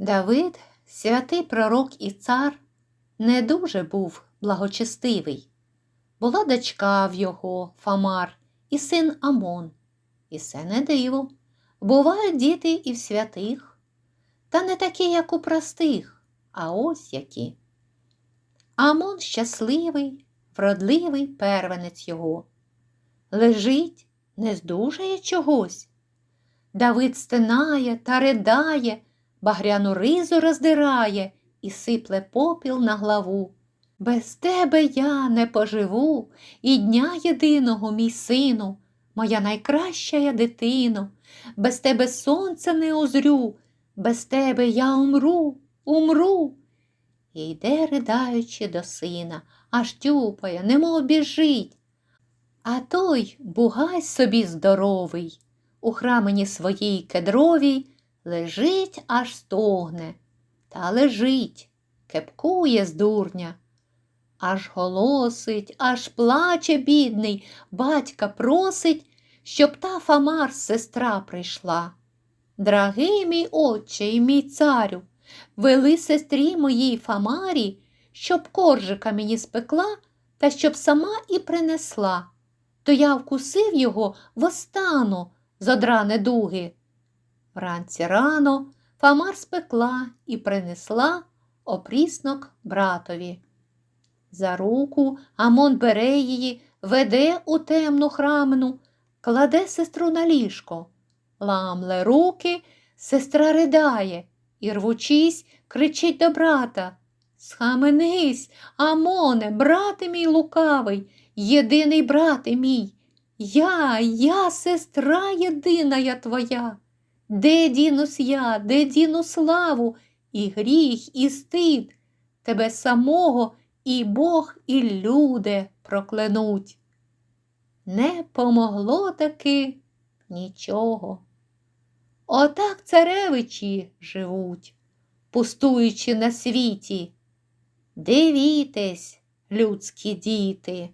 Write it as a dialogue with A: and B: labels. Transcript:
A: Давид, святий пророк і цар, не дуже був благочестивий. Була дочка в його Фамар і син Амон. І це не диво. Бувають діти і в святих, та не такі, як у простих, а ось які. Амон щасливий, вродливий первенець його. Лежить, не здужає чогось. Давид стинає та ридає, багряну ризу роздирає і сипле попіл на главу. Без тебе я не поживу, і дня єдиного, мій сину, моя найкраща я дитино, без тебе сонця не озрю, без тебе я умру, умру. І йде, ридаючи до сина, аж тюпає, немов біжить. А той бугай собі здоровий, у храмині своїй кедровій лежить аж стогне, та лежить, кепкує з дурня. Аж голосить, аж плаче бідний, батька просить, щоб та Фамар сестра прийшла. Драгий мій отче і мій царю, вели сестрі моїй Фамарі, щоб коржика мені спекла та щоб сама і принесла. То я вкусив його востану з дуги. Вранці рано Фамар спекла і принесла опріснок братові. За руку Амон бере її, веде у темну храмину, кладе сестру на ліжко. Ламле руки, сестра ридає і, рвучись, кричить до брата. Схаменись, Амоне, брате мій лукавий, єдиний брате мій. Я, я, сестра єдина я твоя. Де дінусь я, де діну славу, і гріх, і стид, тебе самого і Бог, і люди проклянуть. Не помогло таки нічого. Отак царевичі живуть, пустуючи на світі. Дивітесь, людські діти.